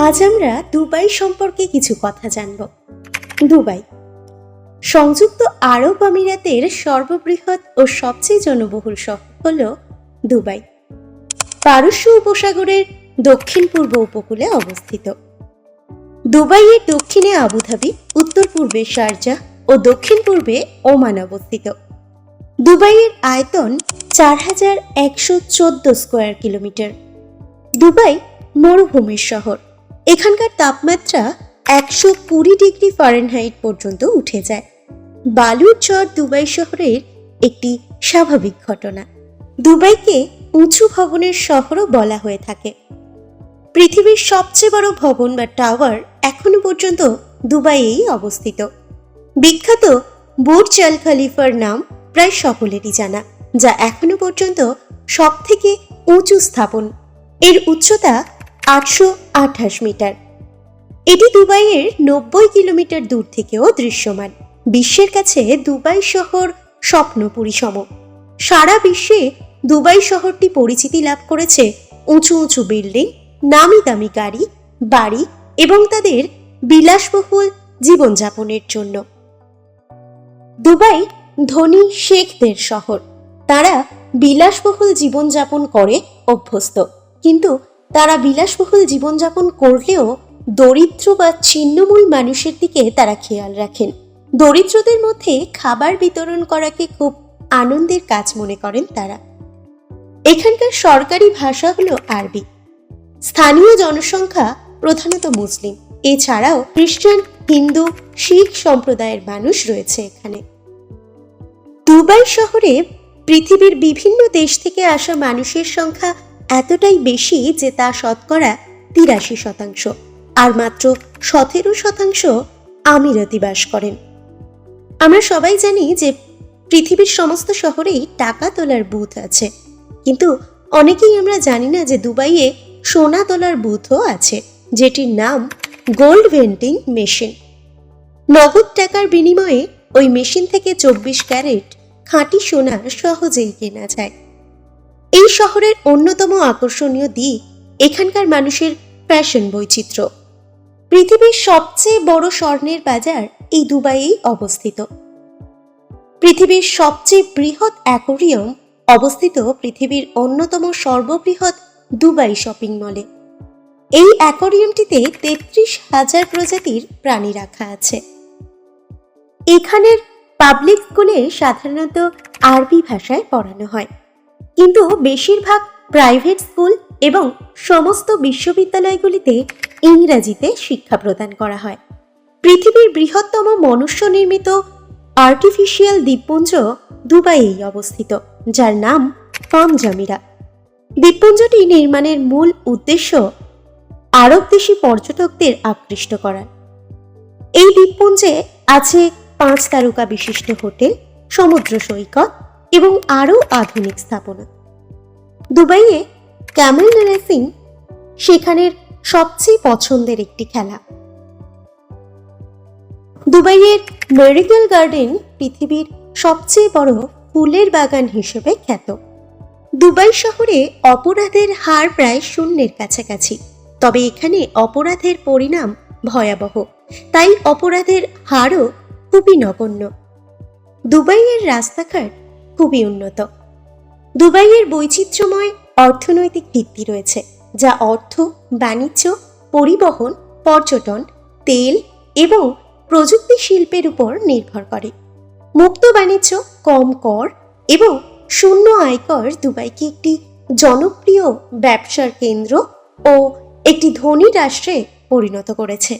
আজ আমরা দুবাই সম্পর্কে কিছু কথা জানব। দুবাই। সংযুক্ত আরব আমিরাতের সর্ববৃহৎ ও সবচেয়ে জনবহুল শহর হল দুবাই। পারস্য উপসাগরের দক্ষিণ পূর্ব উপকূলে অবস্থিত। দুবাইয়ের দক্ষিণে আবুধাবি উত্তর পূর্বে শারজাহ ও দক্ষিণ পূর্বে ওমান অবস্থিত। দুবাইয়ের আয়তন চার হাজার একশো চোদ্দ স্কোয়ার কিলোমিটার। দুবাই মরুভূমির শহর। এখানকার তাপমাত্রা একশো কুড়ি ডিগ্রি ফারেনহাইট পর্যন্ত উঠে যায়। বালুর চর দুবাই শহরের একটি স্বাভাবিক ঘটনা। দুবাইকে উঁচু ভবনের শহরও বলা হয়ে থাকে। পৃথিবীর সবচেয়ে বড় ভবন বা টাওয়ার এখনও পর্যন্ত দুবাইয়েই অবস্থিত। বিখ্যাত বুর্জ আল খালিফার নাম প্রায় সকলেরই জানা, যা এখনও পর্যন্ত সব থেকে উঁচু স্থাপন। এর উচ্চতা আটশো আঠাশ মিটার। এটি দুবাইয়ের নব্বই কিলোমিটার দূর থেকেও দৃশ্যমান। বিশ্বের কাছে দুবাই শহর স্বপ্নপুরী সম। সারা বিশ্বে দুবাই শহরটি পরিচিতি লাভ করেছে উঁচু উঁচু বিল্ডিং, নামি দামি গাড়ি, বাড়ি এবং তাদের বিলাসবহুল জীবনযাপনের জন্য। দুবাই ধনী শেখদের শহর। তারা বিলাসবহুল জীবনযাপন করে অভ্যস্ত। কিন্তু তারা বিলাসবহুল জীবনযাপন করলেও দরিদ্র বা ছিন্নমূল মানুষের দিকে তারা খেয়াল রাখেন। দরিদ্রদের মধ্যে খাবার বিতরণ করাকে খুব আনন্দের কাজ মনে করেন তারা। এখানকার সরকারি ভাষা হলো আরবি। স্থানীয় জনসংখ্যা প্রধানত মুসলিম। এছাড়াও খ্রিস্টান, হিন্দু, শিখ সম্প্রদায়ের মানুষ রয়েছে এখানে। দুবাই শহরে পৃথিবীর বিভিন্ন দেশ থেকে আসা মানুষের সংখ্যা এতটাই বেশি যে তা শতকরা তিরাশি শতাংশ। আর মাত্র সতেরো শতাংশ আমিরাতি বাস করেন। আমরা সবাই জানি যে পৃথিবীর সমস্ত শহরেই টাকা তোলার বুথ আছে। কিন্তু অনেকেই আমরা জানি না যে দুবাইয়ে সোনা তোলার বুথও আছে, যেটির নাম গোল্ড ভেন্টিং মেশিন। নগদ টাকার বিনিময়ে ওই মেশিন থেকে চব্বিশ ক্যারেট খাঁটি সোনা সহজেই কেনা যায়। এই শহরের অন্যতম আকর্ষণীয় দিক এখানকার মানুষের ফ্যাশন বৈচিত্র্য। পৃথিবীর সবচেয়ে বড় স্বর্ণের বাজার এই দুবাইয়েই অবস্থিত। পৃথিবীর সবচেয়ে বৃহৎ অ্যাকোরিয়াম অবস্থিত পৃথিবীর অন্যতম সর্ববৃহৎ দুবাই শপিং মলে। এই অ্যাকোরিয়ামটিতে তেত্রিশ হাজার প্রজাতির প্রাণী রাখা আছে। এখানের পাবলিক স্কুলে সাধারণত আরবি ভাষায় পড়ানো হয়। কিন্তু বেশিরভাগ প্রাইভেট স্কুল এবং সমস্ত বিশ্ববিদ্যালয়গুলিতে ইংরাজিতে শিক্ষা প্রদান করা হয়। পৃথিবীর বৃহত্তম মনুষ্য নির্মিত আর্টিফিশিয়াল দ্বীপপুঞ্জ দুবাইয়েই অবস্থিত, যার নাম পামজামিরা দ্বীপপুঞ্জটি নির্মাণের মূল উদ্দেশ্য আরব দেশি পর্যটকদের আকৃষ্ট করা। এই দ্বীপপুঞ্জে আছে পাঁচ তারকা বিশিষ্ট হোটেল, সমুদ্র সৈকত এবং আরও আধুনিক স্থাপনা। দুবাইয়ে ক্যামেল রেসিং সেখানের সবচেয়ে পছন্দের একটি খেলা। দুবাইয়ের মেরিকেল গার্ডেন পৃথিবীর সবচেয়ে বড় ফুলের বাগান হিসেবে খ্যাত। দুবাই শহরে অপরাধের হার প্রায় শূন্যের কাছাকাছি, তবে এখানে অপরাধের পরিণাম ভয়াবহ। তাই অপরাধের হারও খুবই নগণ্য। দুবাইয়ের রাস্তাঘাট খুবই উন্নত। দুবাইয়ের বৈচিত্র্যময় অর্থনৈতিক ভিত্তি রয়েছে, যা অর্থ, বাণিজ্য, পরিবহন, পর্যটন, তেল এবং প্রযুক্তি শিল্পের উপর নির্ভর করে। মুক্ত বাণিজ্য, কম কর এবং শূন্য আয়কর দুবাইকে একটি জনপ্রিয় ব্যবসার কেন্দ্র ও একটি ধনী রাষ্ট্রে পরিণত করেছে।